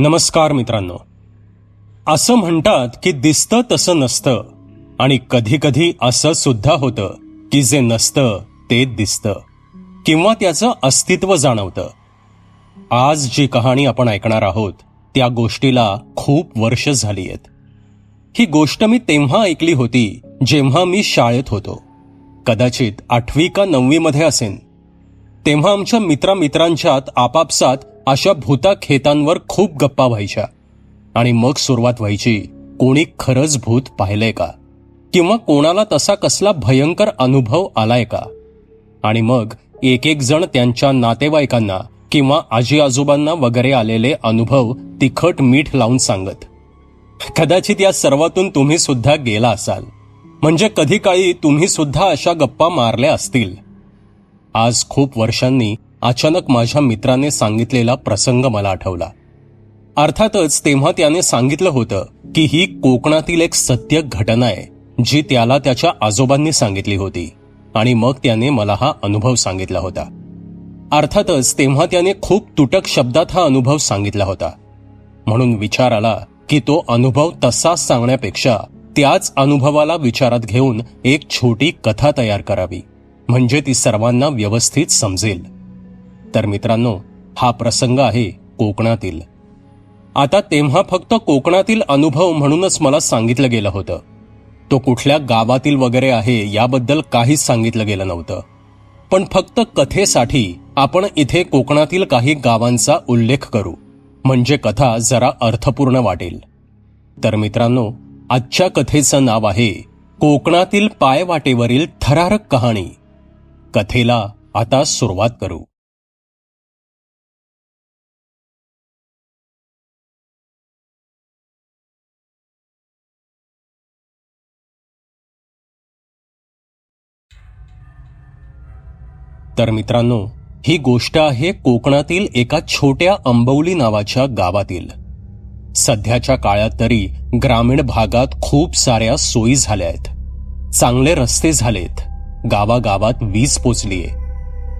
नमस्कार मित्रांनो. असं म्हणतात की दिसतं तसं नसतं आणि कधी कधी असं सुद्धा होतं की जे नसतं ते दिसतं किंवा त्याचं अस्तित्व जाणवतं. आज जी कहाणी आपण ऐकणार आहोत त्या गोष्टीला खूप वर्ष झाली आहेत ही गोष्ट मी तेव्हा ऐकली होती जेव्हा मी शाळेत होतो. कदाचित आठवी का नववीमध्ये असेन. तेव्हा आमच्या मित्रामित्रांच्यात आपापसात अशा भूता खेतांवर खूप गप्पा व्हायच्या. आणि मग सुरुवात व्हायची कोणी खरंच भूत पाहिलंय का? किंवा कोणाला तसा कसला भयंकर अनुभव आलाय का? आणि मग एक एक जण त्यांच्या नातेवाईकांना किंवा आजी आजोबांना वगैरे आलेले अनुभव तिखट मीठ लावून सांगत. कदाचित या सर्वातून तुम्ही सुद्धा गेला असाल. म्हणजे कधी काळी तुम्ही सुद्धा अशा गप्पा मारल्या असतील. आज खूप वर्षांनी अचानक माझ्या मित्राने सांगितलेला प्रसंग मला आठवला. अर्थातच तेव्हा त्याने सांगितलं होतं की ही कोकणातील एक सत्य घटना आहे जी त्याला त्याच्या आजोबांनी सांगितली होती आणि मग त्याने मला हा अनुभव सांगितला होता. अर्थातच तेव्हा त्याने खूप तुटक शब्दात हा अनुभव सांगितला होता. म्हणून विचार आला की तो अनुभव तसाच सांगण्यापेक्षा त्याच अनुभवाला विचारात घेऊन एक छोटी कथा तयार करावी. म्हणजे ती सर्वांना व्यवस्थित समजेल. तर मित्रांनो हा प्रसंग आहे कोकणातील. आता तेव्हा फक्त कोकणातील अनुभव म्हणूनच मला सांगितलं गेलं होतं. तो कुठल्या गावातील वगैरे आहे याबद्दल काहीच सांगितलं गेलं नव्हतं. पण फक्त कथेसाठी आपण इथे कोकणातील काही गावांचा उल्लेख करू. म्हणजे कथा जरा अर्थपूर्ण वाटेल. तर मित्रांनो आजच्या कथेचं नाव आहे कोकणातील पायवाटेवरील थरारक कहाणी. कथेला आता सुरुवात करू. तर मित्रांनो ही गोष्ट आहे कोकणातील एका छोट्या अंबवली नावाच्या गावातील. सध्याच्या काळात तरी ग्रामीण भागात खूप साऱ्या सोयी झाल्या आहेत. चांगले रस्ते झालेत. गावागावात वीज पोचलीये.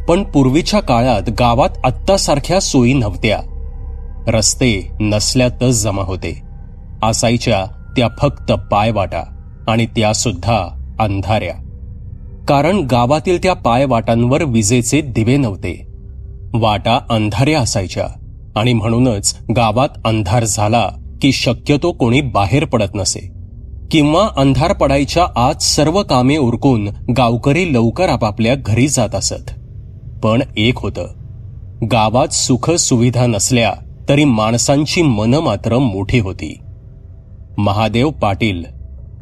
पण पूर्वीच्या काळात गावात आत्तासारख्या सोयी नव्हत्या. रस्ते नसल्यातच जमा होते. असायच्या त्या फक्त पायवाटा आणि त्या सुद्धा अंधाऱ्या. कारण गावातील त्या पायवाटांवर विजेचे दिवे नव्हते. वाटा अंधाऱ्या असायच्या आणि म्हणूनच गावात अंधार झाला की शक्यतो कोणी बाहेर पडत नसे. किंवा अंधार पडायच्या आत सर्व कामे उरकून गावकरी लवकर आपापल्या घरी जात असत. पण एक होतं. गावात सुख सुविधा नसल्या तरी माणसांची मनं मात्र मोठी होती. महादेव पाटील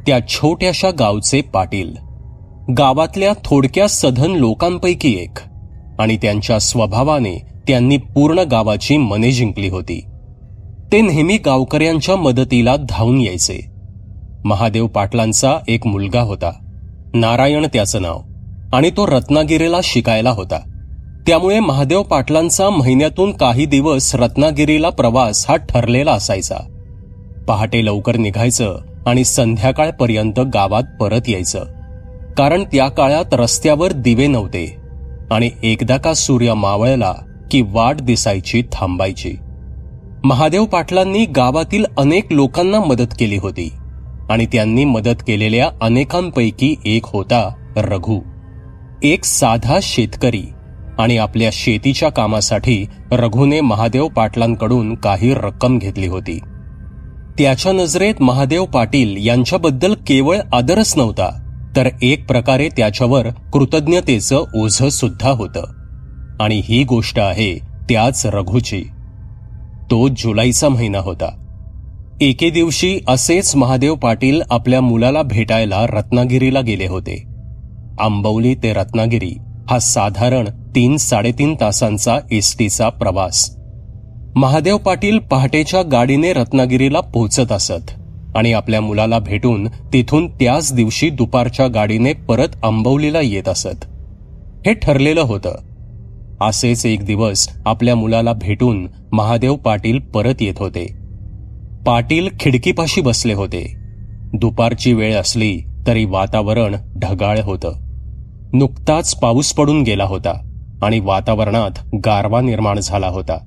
त्या छोट्याशा गावचे पाटील. गावातल्या थोडक्या सधन लोकांपैकी एक आणि त्यांच्या स्वभावाने त्यांनी पूर्ण गावाची मने जिंकली होती. ते नेहमी गावकऱ्यांच्या मदतीला धावून यायचे. महादेव पाटलांचा एक मुलगा होता. नारायण त्याचं नाव. आणि तो रत्नागिरीला शिकायला होता. त्यामुळे महादेव पाटलांचा महिन्यातून काही दिवस रत्नागिरीला प्रवास हा ठरलेला असायचा. पहाटे लवकर निघायचं आणि संध्याकाळपर्यंत गावात परत यायचं. कारण त्या काळात रस्त्यावर दिवे नव्हते. आणि एकदा का सूर्य मावळला की वाट दिसायची थांबायची. महादेव पाटलांनी गावातील अनेक लोकांना मदत केली होती. आणि त्यांनी मदत केलेल्या अनेकांपैकी एक होता रघु. एक साधा शेतकरी आणि आपल्या शेतीच्या कामासाठी रघुने महादेव पाटलांकडून काही रक्कम घेतली होती. त्याच्या नजरेत महादेव पाटील यांच्याबद्दल केवळ आदरच नव्हता तर एक प्रकारे त्याच्यावर कृतज्ञतेचं ओझ सुद्धा होतं. आणि ही गोष्ट आहे त्याच रघुची. तो जुलैचा महिना होता. एके दिवशी असेच महादेव पाटील आपल्या मुलाला भेटायला रत्नागिरीला गेले होते. आंबवली ते रत्नागिरी हा साधारण तीन साडेतीन तासांचा एसटीचा प्रवास. महादेव पाटील पहाटेच्या गाडीने रत्नागिरीला पोहोचत असत आणि आपल्या मुलाला भेटून तिथून त्याच दिवशी दुपारच्या गाडीने परत आंबवलीला येत असत. हे ठरलेलं होतं. असेच एक दिवस आपल्या मुलाला भेटून महादेव पाटील परत येत होते. पाटील खिडकीपाशी बसले होते. दुपारची वेळ असली तरी वातावरण ढगाळ होतं. नुकताच पाऊस पडून गेला होता आणि वातावरणात गारवा निर्माण झाला होता.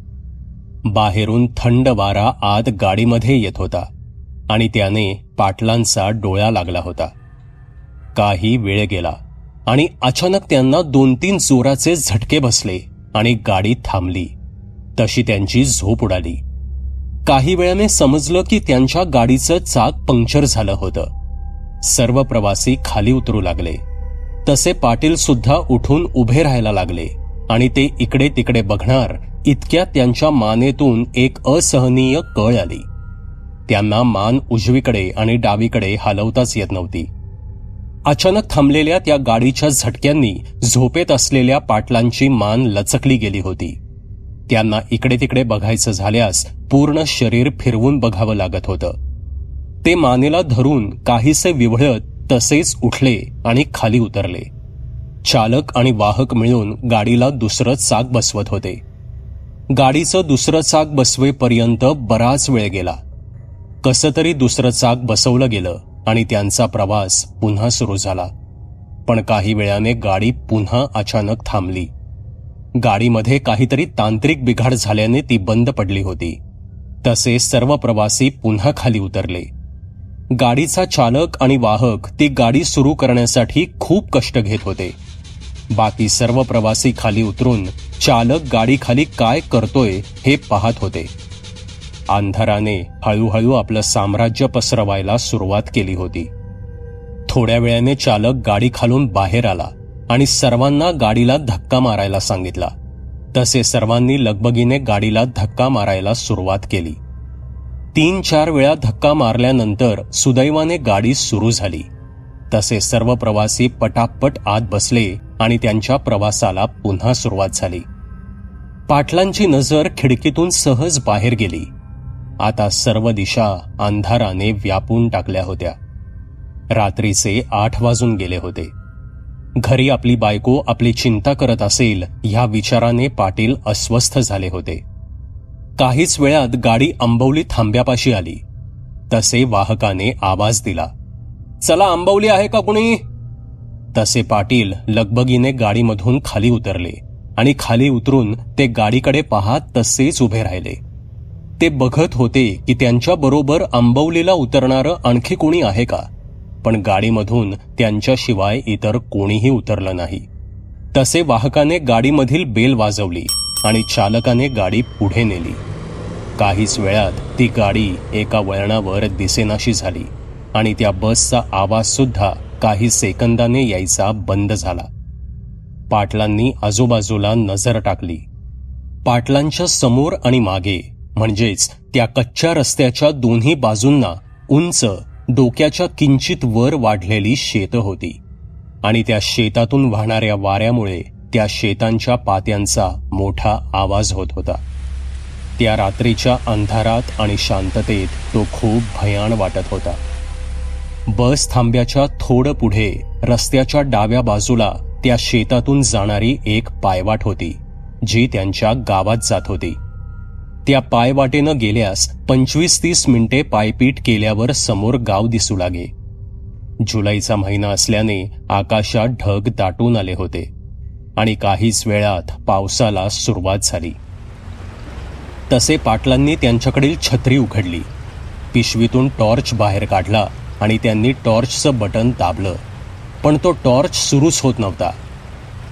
बाहेरून थंड वारा आत गाडीमध्ये येत होता आणि त्याने पाटलांचा डोळा लागला होता. काही वेळ गेला आणि अचानक त्यांना दोन तीन जोराचे झटके बसले आणि गाडी थांबली. तशी त्यांची झोप उडाली. काही वेळाने समजलं की त्यांच्या गाडीचं चाक पंक्चर झालं होतं. सर्व प्रवासी खाली उतरू लागले. तसे पाटील सुद्धा उठून उभे राहायला लागले आणि ते इकडे तिकडे बघणार इतक्या त्यांच्या मानेतून एक असहनीय कळ आली. त्यांना मान उजवीकडे आणि डावीकडे हलवताच येत नव्हती. अचानक थांबलेल्या त्या गाडीच्या झटक्यांनी झोपेत असलेल्या पाटलांची मान लचकली गेली होती. त्यांना इकडे तिकडे बघायचं झाल्यास पूर्ण शरीर फिरवून बघावं लागत होतं. ते मानेला धरून काहीसे विवळत तसेच उठले आणि खाली उतरले. चालक आणि वाहक मिळून गाडीला दुसरं चाक बसवत होते. गाडीचं दुसरं चाक बसवेपर्यंत बराच वेळ गेला. कसं तरी दुसरं चाक बसवलं गेलं आणि त्यांचा प्रवास पुन्हा सुरू झाला. पण काही वेळाने गाडी पुन्हा अचानक थांबली. गाडीमध्ये काहीतरी तांत्रिक बिघाड झाल्याने ती बंद पडली होती. तसे सर्व प्रवासी पुन्हा खाली उतरले. गाडीचा चालक आणि वाहक ती गाडी सुरू करण्यासाठी खूप कष्ट घेत होते. बाकी सर्व प्रवासी खाली उतरून चालक गाडीखाली काय करतोय हे पाहत होते. अंधाराने हळूहळू आपलं साम्राज्य पसरवायला सुरुवात केली होती. थोड्या वेळाने चालक गाडी खालून बाहेर आला. आणि सर्वांना गाडीला धक्का मारायला सांगितला. तसे सर्वांनी लगबगीने गाडीला धक्का मारायला सुरुवात केली. तीन चार वेळा धक्का मारल्यानंतर सुदैवाने गाडी सुरू झाली. तसे सर्व प्रवासी पटापट आत बसले आणि त्यांच्या प्रवासाला पुन्हा सुरुवात झाली. पाटलांची नजर खिडकीतून सहज बाहेर गेली. आता सर्व दिशा अंधाराने व्यापून टाकल्या होत्या. रात्रीचे आठ वाजून गेले होते. घरी आपली बायको आपली चिंता करत असेल ह्या विचाराने पाटील अस्वस्थ झाले होते. काहीच वेळात गाडी आंबवली थांब्यापाशी आली. तसे वाहकाने आवाज दिला. चला आंबवली आहे का कुणी? तसे पाटील लगबगीने गाडीमधून खाली उतरले आणि खाली उतरून ते गाडीकडे पाहत तसेच उभे राहिले. ते बघत होते की त्यांच्या बरोबर आंबवलीला उतरणारं आणखी कोणी आहे का? पण गाडीमधून त्यांच्याशिवाय इतर कोणीही उतरलं नाही. तसे वाहकाने गाडीमधील बेल वाजवली आणि चालकाने गाडी पुढे नेली. काहीच वेळात ती गाडी एका वळणावर दिसेनाशी झाली आणि त्या बसचा आवाज सुद्धा काही सेकंदाने यायचा बंद झाला. पाटलांनी आजूबाजूला नजर टाकली. पाटलांच्या समोर आणि मागे म्हणजेच त्या कच्च्या रस्त्याच्या दोन्ही बाजूंना उंच डोक्याच्या किंचित वर वाढलेली शेतं होती. आणि त्या शेतातून वाहणाऱ्या वाऱ्यामुळे त्या शेतांच्या पात्यांचा मोठा आवाज होत होता. त्या रात्रीच्या अंधारात आणि शांततेत तो खूप भयान वाटत होता. बस थांब्याच्या थोडं पुढे रस्त्याच्या डाव्या बाजूला त्या शेतातून जाणारी एक पायवाट होती जी त्यांच्या गावात जात होती. त्या पायवाटेनं गेल्यास पंचवीस तीस मिनिटे पायपीट केल्यावर समोर गाव दिसू लागे. जुलैचा महिना असल्याने आकाशात ढग दाटून आले होते आणि काहीच वेळात पावसाला सुरुवात झाली. तसे पाटलांनी त्यांच्याकडील छत्री उघडली. पिशवीतून टॉर्च बाहेर काढला आणि त्यांनी टॉर्चचं बटन दाबलं. पण तो टॉर्च सुरूच होत नव्हता.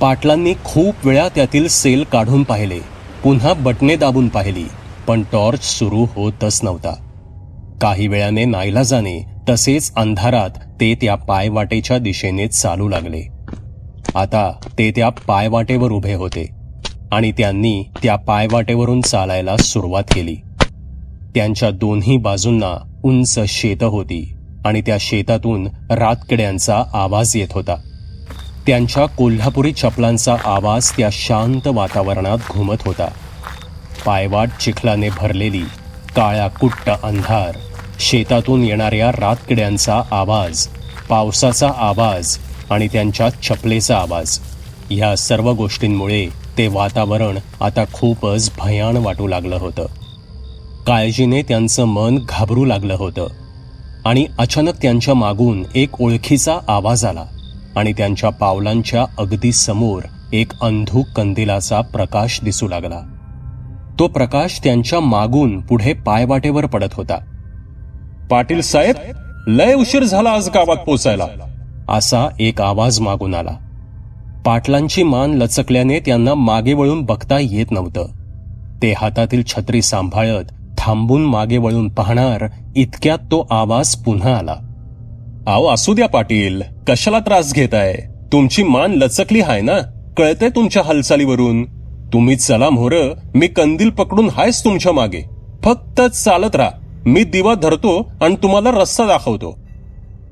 पाटलांनी खूप वेळा त्यातील सेल काढून पाहिले. पुन्हा बटणे दाबून पाहिली पण टॉर्च सुरू होतच नव्हता. काही वेळाने नाईलाजाने तसेच अंधारात ते त्या पायवाटेच्या दिशेने चालू लागले. आता ते त्या पायवाटेवर उभे होते आणि त्यांनी त्या पायवाटेवरून चालायला सुरुवात केली. त्यांच्या दोन्ही बाजूंना उंच शेतं होती आणि त्या शेतातून रातकिड्यांचा आवाज येत होता. त्यांच्या कोल्हापुरी चपलांचा आवाज त्या शांत वातावरणात घुमत होता. पायवाट चिखलाने भरलेली काळ्या कुट्ट अंधार शेतातून येणाऱ्या रातकिड्यांचा आवाज पावसाचा आवाज आणि त्यांच्या चपलेचा आवाज. ह्या सर्व गोष्टींमुळे ते वातावरण आता खूपच भयान वाटू लागलं होतं. काळजीने त्यांचं मन घाबरू लागलं होतं आणि अचानक त्यांच्या मागून एक ओळखीचा आवाज आला. आणि त्यांच्या पावलांच्या अगदी समोर एक अंधूक कंदिलाचा प्रकाश दिसू लागला. तो प्रकाश त्यांच्या मागून पुढे पायवाटेवर पडत होता. पाटील साहेब लय उशीर झाला आज गावात पोचायला. असा एक आवाज मागून आला. पाटलांची मान लचकल्याने त्यांना मागे वळून बघता येत नव्हतं. ते हातातील छत्री सांभाळत थांबून मागे वळून पाहणार इतक्यात तो आवाज पुन्हा आला. अहो असू द्या पाटील कशाला त्रास घेताय? तुमची मान लचकली हाय ना? कळतंय तुमच्या हालचालीवरून. तुम्ही चला मोर मी कंदील पकडून हायच तुमच्या मागे. फक्त चालत राहा. मी दिवा धरतो आणि तुम्हाला रस्ता दाखवतो.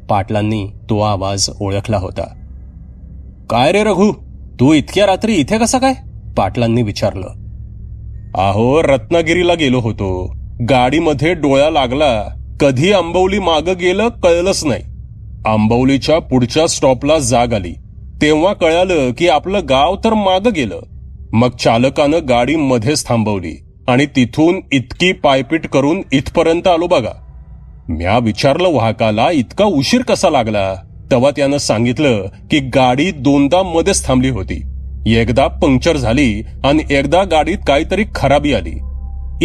पाटलांनी तो आवाज ओळखला होता. काय रे रघु? तू इतक्या रात्री इथे कसा काय? पाटलांनी विचारलं. अहो रत्नागिरीला गेलो होतो. गाडीमध्ये डोळा लागला. कधी आंबवली मागं गेलं कळलंच नाही. आंबवलीच्या पुढच्या स्टॉपला जाग आली. तेव्हा कळालं की आपलं गाव तर माग गेलं. मग चालकानं गाडी मध्येच थांबवली आणि तिथून इतकी पायपीट करून इथपर्यंत आलो बघा. म्या विचारलं वाहकाला इतका उशीर कसा लागला? तेव्हा त्यानं सांगितलं की गाडी दोनदा मध्येच थांबली होती. एकदा पंक्चर झाली आणि एकदा गाडीत काहीतरी खराबी आली.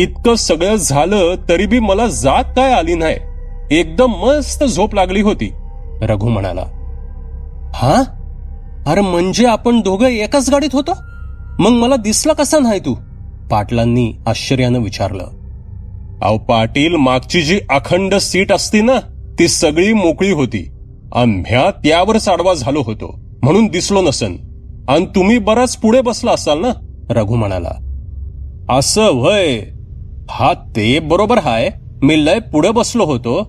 इतकं सगळं झालं तरी बी मला जात काय आली नाही. एकदम मस्त झोप लागली होती. रघु म्हणाला हा? अरे म्हणजे आपण दोघं एकाच गाडीत होतो? मग मला दिसला कसा नाही तू? पाटलांनी आश्चर्यानं विचारलं अहो पाटील मागची जी अखंड सीट असती ना ती सगळी मोकळी होती. आम्ह्या त्यावर चाडवा झालो होतो म्हणून दिसलो नसन. आणि तुम्ही बराच पुढे बसला असाल ना? रघु म्हणाला असं व्हय. हा ते बरोबर हाय. मी लय पुढे बसलो होतो.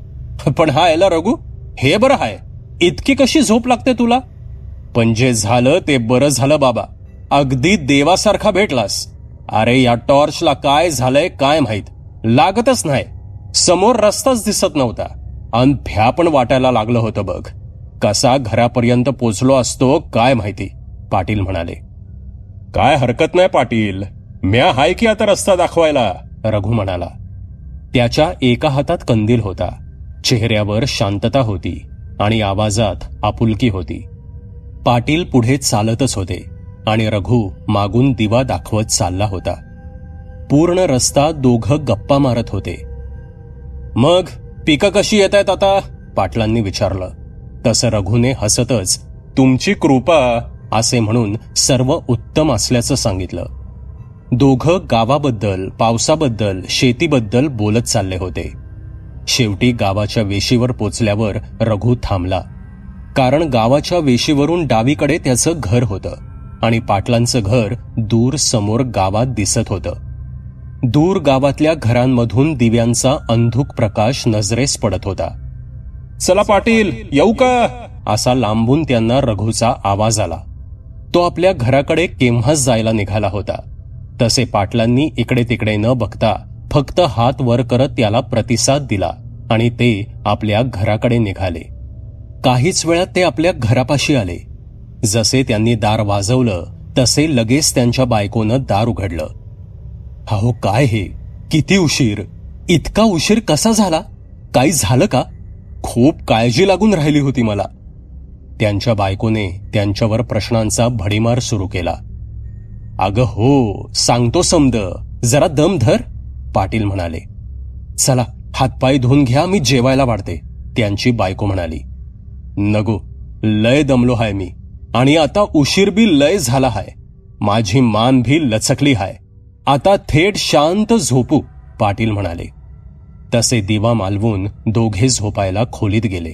पण हा याला रघु हे बरं हाय इतकी कशी झोप लागते तुला? पण जे झालं ते बरं झालं बाबा. अगदी देवासारखा भेटलास. अरे या टॉर्चला काय झालंय काय माहीत? लागतच नाही. समोर रस्ताच दिसत नव्हता. अन भ्या पण वाटायला लागलं होतं बघ. कसा घरापर्यंत पोचलो असतो काय माहिती? पाटील म्हणाले. काय हरकत नाही पाटील. म्या हाय की आता रस्ता दाखवायला? रघु म्हणाला. त्याच्या एका हातात कंदील होता. चेहऱ्यावर शांतता होती आणि आवाजात आपुलकी होती. पाटील पुढे चालतच होते आणि रघु मागून दिवा दाखवत चालला होता. पूर्ण रस्ता दोघं गप्पा मारत होते. मग पिकं कशी येत आहेत आता? पाटलांनी विचारलं. तसं रघुने हसतच तुमची कृपा असे म्हणून सर्व उत्तम असल्याचं सांगितलं. दोघं गावाबद्दल पावसाबद्दल शेतीबद्दल बोलत चालले होते. शेवटी गावाच्या वेशीवर पोचल्यावर रघु थांबला. कारण गावाच्या वेशीवरून डावीकडे त्याचं घर होतं आणि पाटलांचं घर दूर समोर गावात दिसत होतं. दूर गावातल्या घरांमधून दिव्यांचा अंधुक प्रकाश नजरेस पडत होता. चला पाटील येऊ का? असा लांबून त्यांना रघुचा आवाज आला. तो आपल्या घराकडे केव्हाच जायला निघाला होता. तसे पाटलांनी इकडे तिकडे न बघता फक्त हात वर करत त्याला प्रतिसाद दिला आणि ते आपल्या घराकडे निघाले. काहीच वेळात ते आपल्या घरापाशी आले. जसे त्यांनी दार वाजवलं तसे लगेच त्यांच्या बायकोनं दार उघडलं. अहो काय हे? किती उशीर? इतका उशीर कसा झाला? काही झालं का? खूप काळजी लागून राहिली होती मला. त्यांच्या बायकोने त्यांच्यावर प्रश्नांचा भडीमार सुरू केला. अगं हो सांगतो समद. जरा दम धर. पाटील म्हणाले चला हातपाय धुवून घ्या मी जेवायला वाढते. त्यांची बायको म्हणाली नगो लय दमलो हाय मी. आणि आता उशीर बी लय झाला हाय. माझी मान भी लचकली हाय. आता थेट शांत झोपू पाटील म्हणाले. तसे दिवा मालवून दोघे झोपायला खोलीत गेले.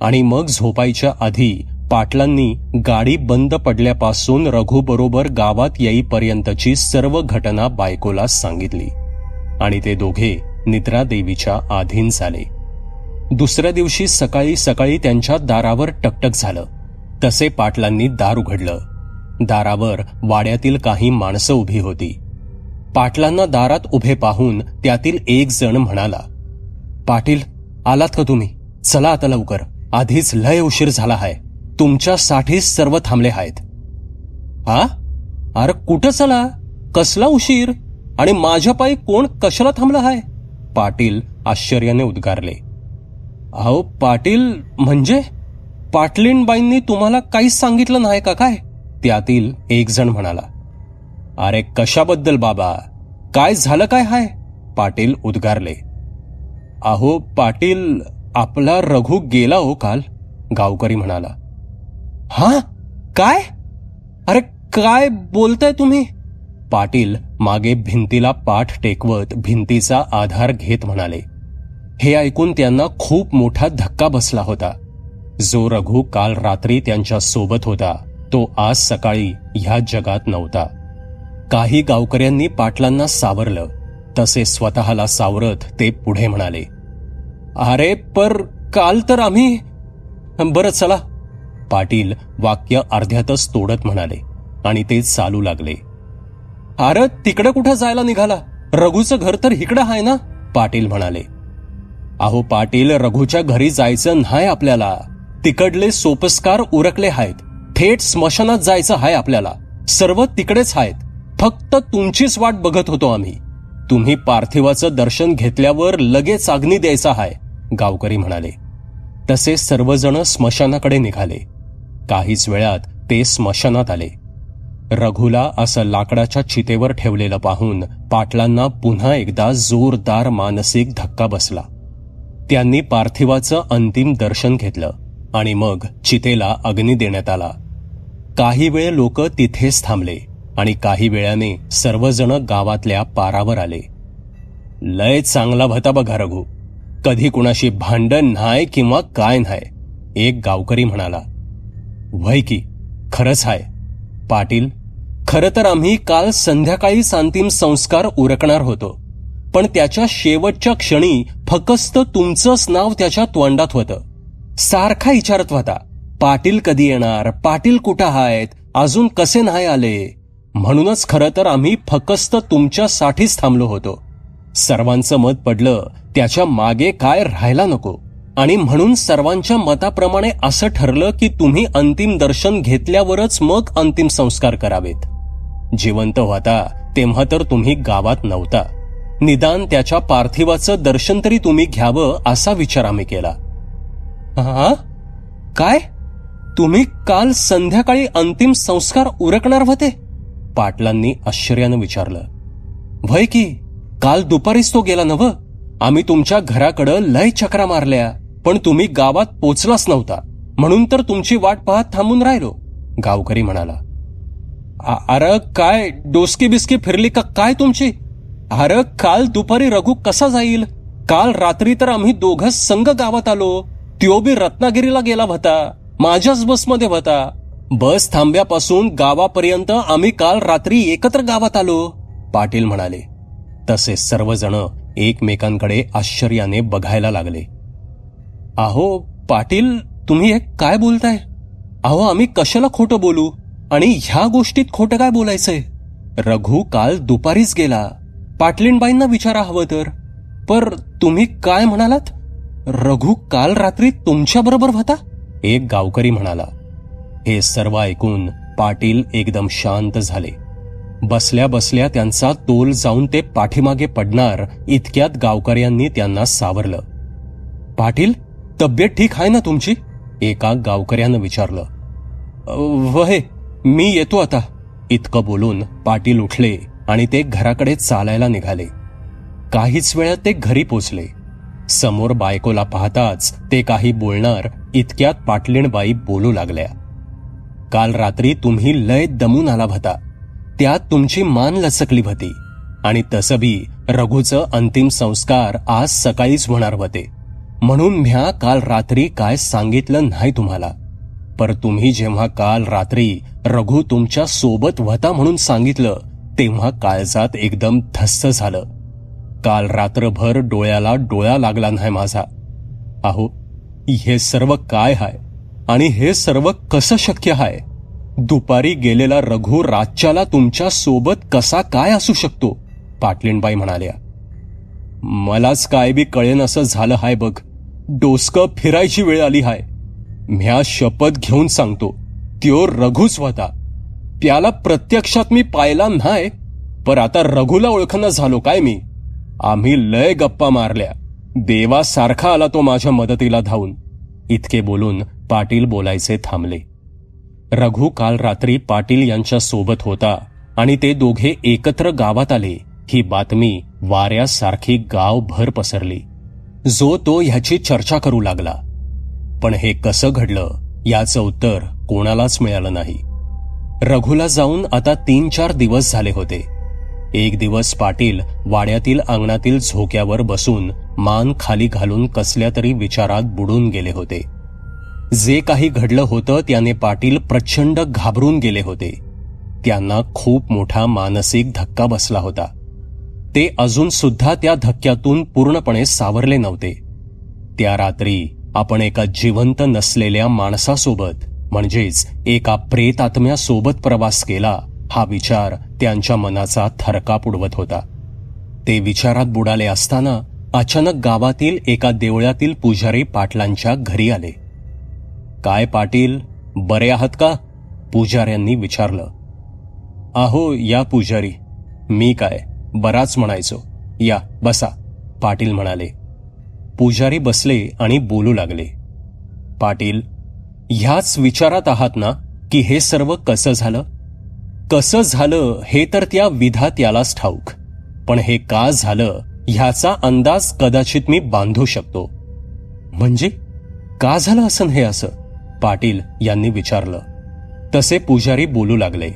आणि मग झोपायच्या आधी पाटलांनी गाडी बंद पडल्यापासून रघूबरोबर गावात येईपर्यंतची सर्व घटना बायकोला सांगितली. आणि ते दोघे निद्रा देवीच्या आधीन झाले. दुसऱ्या दिवशी सकाळी सकाळी त्यांच्या दारावर टकटक झालं. तसे पाटलांनी दार उघडलं. दारावर वाड्यातील काही माणसं उभी होती. पाटलांना दारात उभे पाहून त्यातील एक जण म्हणाला पाटील आलात का तुम्ही? चला आता लवकर. आधीच लय उशीर झाला आहे तुमच्यासाठीच सर्व थांबले आहेत. हा अरे कुठं चला? कसला उशीर? आणि माझ्या पायी कोण कशाला थांबला हाय? पाटील आश्चर्याने उद्गारले. अहो पाटील म्हणजे? पाटलींबाईंनी तुम्हाला काहीच सांगितलं नाही का काय? त्यातील एक जण म्हणाला. अरे कशाबद्दल बाबा? काय झालं काय हाय? पाटील उद्गारले. अहो पाटील आपला रघु गेला हो काल गावकरी म्हणाला. हा? काय? अरे काय बोलताय तुम्ही? पाटील मागे भिंतीला पाठ टेकवत भिंतीचा आधार घेत म्हणाले. हे ऐकून त्यांना खूप मोठा धक्का बसला होता. जो रघु काल रात्री त्यांच्यासोबत होता तो आज सकाळी ह्या जगात नव्हता. काही गावकऱ्यांनी पाटलांना सावरलं. तसे स्वतःला सावरत ते पुढे म्हणाले. अरे पर काल तर आम्ही बरं चला. पाटील वाक्य अर्ध्यातच तोडत म्हणाले आणि ते चालू लागले. अरे तिकडे कुठं जायला निघाला? रघुचं घर तर इकडं आहे ना? पाटील म्हणाले. अहो पाटील रघुच्या घरी जायचं नाही आपल्याला. तिकडले सोपस्कार उरकले आहेत. थेट स्मशानात जायचं आहे आपल्याला. सर्व तिकडेच आहेत. फक्त तुमचीच वाट बघत होतो आम्ही. तुम्ही पार्थिवाचं दर्शन घेतल्यावर लगेच अग्नी द्यायचा आहे गावकरी म्हणाले. तसे सर्वजण स्मशानाकडे निघाले. काहीच वेळात ते स्मशानात आले. रघुला असं लाकडाच्या चितेवर ठेवलेलं पाहून पाटलांना पुन्हा एकदा जोरदार मानसिक धक्का बसला. त्यांनी पार्थिवाचं अंतिम दर्शन घेतलं आणि मग चितेला अग्नी देण्यात आला. काही वेळ लोक तिथेच थांबले आणि काही वेळाने सर्वजण गावातल्या पारावर आले. लय चांगला भता बघा रघु. कधी कुणाशी भांडण नाही किंवा काय नाही एक गावकरी म्हणाला. वय की खरंच आहे पाटील खरं तर आम्ही काल संध्याकाळीच अंतिम संस्कार उरकणार होतो पण त्याच्या शेवटच्या क्षणी फकस्त तुमचंच नाव त्याच्या तोंडात होतं. सारखा विचारत होता पाटील कधी येणार? पाटील कुठं आहेत? अजून कसे नाही आले? म्हणूनच खरं तर आम्ही फकस्त तुमच्यासाठीच थांबलो होतो. सर्वांचं मत पडलं त्याच्यामागे काय राहायला नको. आणि म्हणून सर्वांच्या मताप्रमाणे असं ठरलं की तुम्ही अंतिम दर्शन घेतल्यावरच मग अंतिम संस्कार करावेत. जिवंत होता तेव्हा तर तुम्ही गावात नव्हता. निदान त्याच्या पार्थिवाचं दर्शन तरी तुम्ही घ्यावं असा विचार आम्ही केला. हा काय? तुम्ही काल संध्याकाळी अंतिम संस्कार उरकणार होते पाटलांनी आश्चर्यानं विचारलं. भय की काल दुपारीच तो गेला नव आम्ही तुमच्या घराकडं लय चक्रा मारल्या. पण तुम्ही गावात पोचलाच नव्हता. म्हणून तर तुमची वाट पाहत थांबून राहिलो गावकरी म्हणाला. "आ- अरे काय डोसकी बिस्की फिरली का काय तुमची? अरे काल दुपारी रघु कसा जाईल? काल रात्री तर आम्ही दोघं संघ गावात आलो. त्यो बी रत्नागिरीला गेला होता माझ्याच बसमध्ये होता बस थांब्यापासून गावापर्यंत आम्ही काल रात्री एकत्र गावात आलो पाटील म्हणाले. तसे सर्वजण एकमेकांकडे आश्चर्याने बघायला लागले. अहो पाटील तुम्ही हे काय बोलताय? अहो आम्ही कशाला खोटं बोलू? आणि ह्या गोष्टीत खोटं काय बोलायचंय? रघु काल दुपारीच गेला. पाटलींबाईंना विचारा हवं तर. पर तुम्ही काय म्हणालात? रघु काल रात्री तुमच्या बरोबर होता? एक गावकरी म्हणाला. हे सर्व ऐकून पाटील एकदम शांत झाले. बसल्या बसल्या त्यांचा तोल जाऊन ते पाठीमागे पडणार इतक्यात गावकऱ्यांनी त्यांना सावरलं. पाटील तब्येत ठीक आहे ना तुमची? एका गावकऱ्यानं विचारलं. वहे मी येतो आता. इतकं बोलून पाटील उठले आणि ते घराकडे चालायला निघाले. काहीच वेळात ते घरी पोचले. समोर बायकोला पाहताच ते काही बोलणार इतक्यात पाटलीणबाई बोलू लागल्या. काल रात्री तुम्ही लय दमून आला होता. त्यात तुमची मान लचकली होती. आणि तसं बी रघुचं अंतिम संस्कार आज सकाळीच होणार होते. म्हणून म्या काल रात्री काय सांगितलं नाही तुम्हाला. पर तुम्ही जेव्हा काल रात्री रघु तुमच्यासोबत व्हता म्हणून सांगितलं तेव्हा काळजात एकदम धस्स झालं. काल रात्रभर डोळ्याला डोळा लागला नाही माझा. अहो हे सर्व काय हाय? आणि हे सर्व कसं शक्य आहे दुपारी गेलेला रघु रातच्याला तुमच्यासोबत कसा काय असू शकतो? पाटलीणबाई म्हणाल्या. मलाच काय बी कळेन असं झालं हाय बघ. डोसकं फिरायची वेळ आली हाय. म्या शपथ घेऊन सांगतो त्यो रघुच होता त्याला प्रत्यक्षात मी पाहिला नाही पर आता रघुला ओळखणं झालो काय मी? आम्ही लय गप्पा मारल्या. देवासारखा आला तो माझ्या मदतीला धावून. इतके बोलून पाटील बोलायचे थांबले. रघु काल रात्री पाटील यांच्या सोबत होता आणि ते दोघे एकत्र गावात आले. ही बातमी वाऱ्यासारखी गावभर पसरली. जो तो ह्याची चर्चा करू लागला. पण हे कसं घडलं याचं उत्तर कोणालाच मिळालं नाही. रघुला जाऊन आता तीन चार दिवस झाले होते. एक दिवस पाटील वाड्यातील अंगणातील झोक्यावर बसून मान खाली घालून कसल्या तरी विचारात बुडून गेले होते. जे काही घडलं होतं त्याने पाटील प्रचंड घाबरून गेले होते. त्यांना खूप मोठा मानसिक धक्का बसला होता. ते अजून सुद्धा त्या धक्क्यातून पूर्णपणे सावरले नव्हते. त्या रात्री आपण एका जिवंत नसलेल्या माणसासोबत म्हणजेच एका प्रेत आत्म्यासोबत प्रवास केला हा विचार त्यांच्या मनाचा थरकाप उडवत होता. ते विचारात बुडाले असताना अचानक गावातील एका देवळातील पुजारी पाटलांच्या घरी आले. काय पाटील बरे आहात का? पुजाऱ्यांनी विचारलं. अहो या पुजारी मी काय बराच म्हणायचो. या बसा पाटील म्हणाले. पुजारी बसले आणि बोलू लागले. पाटील ह्याच विचारात आहात ना की हे सर्व कसं झालं? कसं झालं हे तर त्या विधात्यालाच ठाऊक. पण हे का झालं ह्याचा अंदाज कदाचित मी बांधू शकतो. म्हणजे का झालं असं हे असं? पाटील यांनी विचारलं. तसे पुजारी बोलू लागले.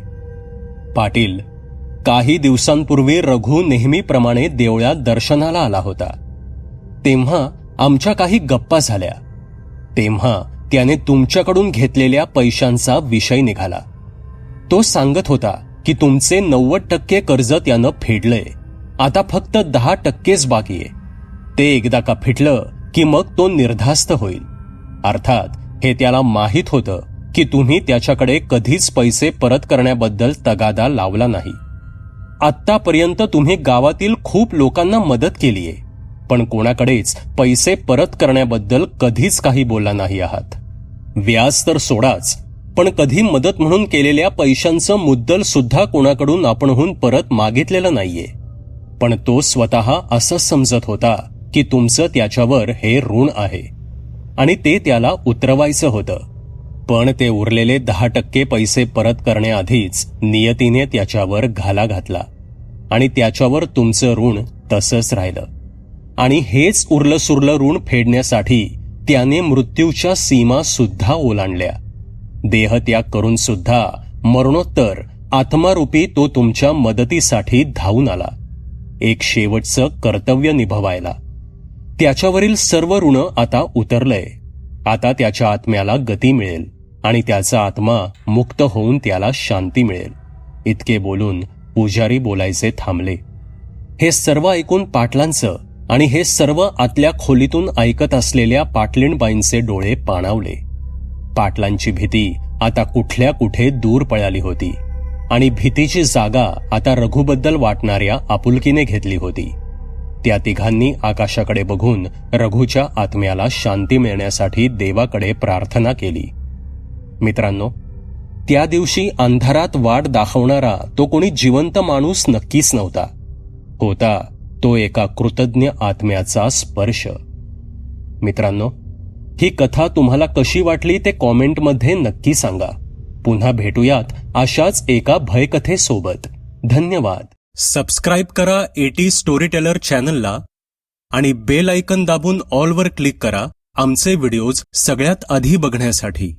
पाटील काही दिवसांपूर्वी रघु नेहमीप्रमाणे देवळात दर्शनाला आला होता. तेव्हा आमच्या काही गप्पा झाल्या. तेव्हा त्याने तुमच्याकडून घेतलेल्या पैशांचा विषय निघाला. तो सांगत होता की तुमचे नव्वद टक्के कर्ज त्यानं फेडलंय. आता फक्त दहा टक्केच बाकी आहे. ते एकदा का फिटलं की मग तो निर्धास्त होईल. अर्थात हे त्याला माहीत होतं की तुम्ही त्याच्याकडे कधीच पैसे परत करण्याबद्दल तगादा लावला नाही. आत्तापर्यंत तुम्ही गावातील खूप लोकांना मदत केली आहे पण कोणाकडेच पैसे परत करण्याबद्दल कधीच काही बोलला नाही आहात. व्याज तर सोडाच पण कधी मदत म्हणून केलेल्या पैशांचं मुद्दल सुद्धा कोणाकडून आपणहून परत मागितलेलं नाहीये. पण तो स्वतः असं समजत होता की तुमचं त्याच्यावर हे ऋण आहे. आणि ते त्याला उतरवायचं होतं. पण ते उरलेले दहा टक्के पैसे परत करण्याआधीच नियतीने त्याच्यावर घाला घातला. आणि त्याच्यावर तुमचं ऋण तसंच राहिलं. आणि हेच उरलं सुरलं ऋण फेडण्यासाठी त्याने मृत्यूच्या सीमा सुद्धा ओलांडल्या. देहत्याग करून सुद्धा मरणोत्तर आत्मारूपी तो तुमच्या मदतीसाठी धावून आला. एक शेवटचं कर्तव्य निभवायला. त्याच्यावरील सर्व ऋण आता उतरलंय. आता त्याच्या आत्म्याला गती मिळेल. आणि त्याचा आत्मा मुक्त होऊन त्याला शांती मिळेल. इतके बोलून पुजारी बोलायचे थांबले. हे सर्व ऐकून पाटलांचं आणि हे सर्व आतल्या खोलीतून ऐकत असलेल्या पाटलीणबाईंचे डोळे पाणावले. पाटलांची भीती आता कुठल्या कुठे दूर पळाली होती आणि भीतीची जागा आता रघुबद्दल वाटणाऱ्या आपुलकीने घेतली होती. त्या तिघांनी आकाशाकडे बघून रघुच्या आत्म्याला शांती मिळण्यासाठी देवाकडे प्रार्थना केली. मित्रांनो त्या दिवशी अंधारात वाट दाखवणारा तो कोणी जिवंत माणूस नक्कीच नव्हता. होता तो एका कृतज्ञ आत्म्याचा स्पर्श. मित्रांनो ही कथा तुम्हाला कशी वाटली ते कॉमेंटमध्ये नक्की सांगा. पुन्हा भेटूयात अशाच एका भयकथेसोबत. धन्यवाद. सबस्क्राईब करा एटी स्टोरी टेलर चॅनलला आणि बेल ऐकन दाबून ऑलवर क्लिक करा. आमचे व्हिडिओज सगळ्यात आधी बघण्यासाठी.